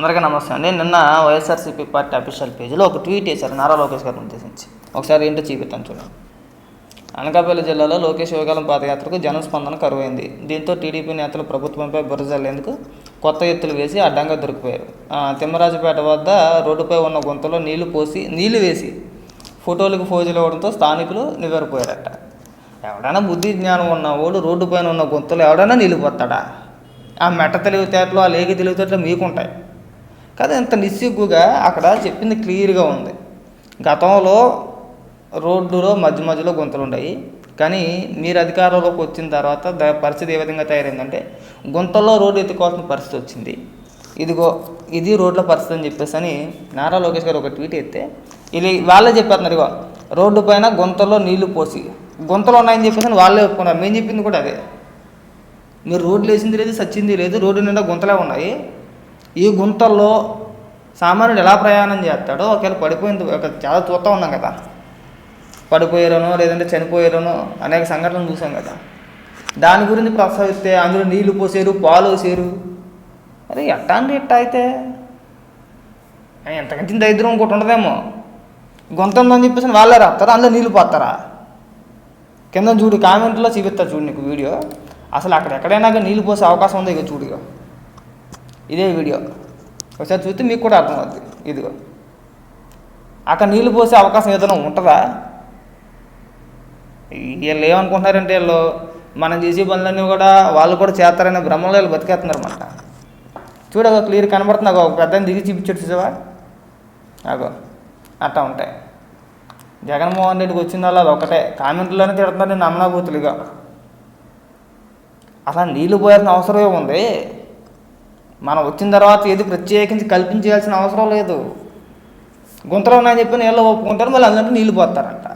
అందరికీ నమస్తే అండి. నిన్న వైఎస్ఆర్సీపీ పార్టీ అఫీషియల్ పేజీలో ఒక ట్వీట్ చేశారు నారా లోకేష్ గారిని ఉద్దేశించి. ఒకసారి ఏంటో చూపిస్తాను చూడండి. అనకాపల్లి జిల్లాలో లోకేష్ యువకాలం పాదయాత్రకు జనస్పందన కరువైంది. దీంతో టీడీపీ నేతలు ప్రభుత్వంపై బురజల్లేందుకు కొత్త ఎత్తులు వేసి అడ్డంగా దొరికిపోయారు. తిమ్మరాజుపేట వద్ద రోడ్డుపై ఉన్న గుంతలో నీళ్ళు పోసి నీళ్ళు వేసి ఫోటోలకు ఫోజులు ఇవ్వడంతో స్థానికులు నివ్వెరపోయారట. ఎవడైనా బుద్ధి జ్ఞానం ఉన్నవాడు రోడ్డు పైన ఉన్న గుంతలు ఎవడైనా నీళ్ళు ఆ మెట్ట తెలివితేటలు ఆ లేగి తెలివితేటలు మీకుంటాయి. కానీ ఇంత నిస్సిగ్గుగా అక్కడ చెప్పింది క్లియర్గా ఉంది. గతంలో రోడ్డులో మధ్య మధ్యలో గుంతలు ఉన్నాయి కానీ మీరు అధికారంలోకి వచ్చిన తర్వాత దా పరిస్థితి ఏ విధంగా తయారైందంటే గుంతల్లో రోడ్డు ఎత్తుకోవాల్సిన పరిస్థితి వచ్చింది. ఇదిగో ఇది రోడ్ల పరిస్థితి అని చెప్పేసి అని నారా లోకేష్ గారు ఒక ట్వీట్ ఎత్తే ఇది వాళ్ళే చెప్పేస్తున్నారు ఇగో రోడ్డు పైన గుంతల్లో నీళ్ళు పోసి గుంతలు ఉన్నాయని చెప్పేసి అని వాళ్ళే ఒప్పుకున్నారు. మేము చెప్పింది కూడా అదే. మీరు రోడ్లు వేసింది లేదు సచ్చింది లేదు రోడ్డు నిండా గుంతలే ఉన్నాయి. ఈ గుంతల్లో సామాన్యుడు ఎలా ప్రయాణం చేస్తాడో ఒకవేళ పడిపోయింది ఒక చాలా చూస్తూ ఉన్నాం కదా. పడిపోయారనో లేదంటే చనిపోయారనో అనేక సంఘటనలు చూసాం కదా. దాని గురించి ప్రస్తావిస్తే అందులో నీళ్ళు పోసారు పాలు వేసారు అరే ఎట్టా అంటే ఎట్ట అయితే ఎంతకంటే దరిద్రం ఇంకోటి ఉండదేమో. గుంత ఉందని చెప్పేసి వాళ్ళే రాస్తారా? అందులో నీళ్ళు పోతారా కింద చూడు కామెంట్లో చూపిస్తా చూడు నీకు వీడియో. అసలు అక్కడ ఎక్కడైనా నీళ్ళు పోసే అవకాశం ఉందో ఇక చూడుగా ఇదే వీడియో. ఒకసారి చూస్తే మీకు కూడా అర్థమవుద్ది. ఇదిగో. అక్కడ నీళ్ళు పోసే అవకాశం ఏదైనా ఉంటుందా? వీళ్ళు ఏమనుకుంటున్నారంటే వీళ్ళు మనం చేసే పనులన్నీ కూడా వాళ్ళు కూడా చేస్తారనే భ్రమంలో వీళ్ళు బతికేస్తున్నారు అనమాట చూడగా క్లియర్ కనబడుతుంది. అగో ఒక పెద్ద దిగి చూపించాడు చూసావా? అగో. అట్టా ఉంటాయి. జగన్మోహన్ రెడ్డికి వచ్చిందల్లా అది ఒకటే. కామెంట్లోనే తిడుతున్నారు. నేను అమనాభూతులుగా అసలు నీళ్ళు పోయాల్సిన అవసరమే ఉంది మనం వచ్చిన తర్వాత ఏది ప్రత్యేకించి కల్పించాల్సిన అవసరం లేదు. గుంతలో ఉన్నాయని చెప్పి నీళ్ళు ఒప్పుకుంటారు మళ్ళీ అందులో నీళ్ళు పోతారంట.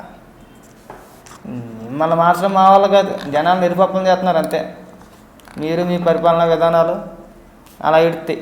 మళ్ళీ మార్చడం మా వాళ్ళు కాదు జనాలు నిరుపప్పం చేస్తున్నారు అంతే. మీరు మీ పరిపాలనా విధానాలు అలా ఇడితే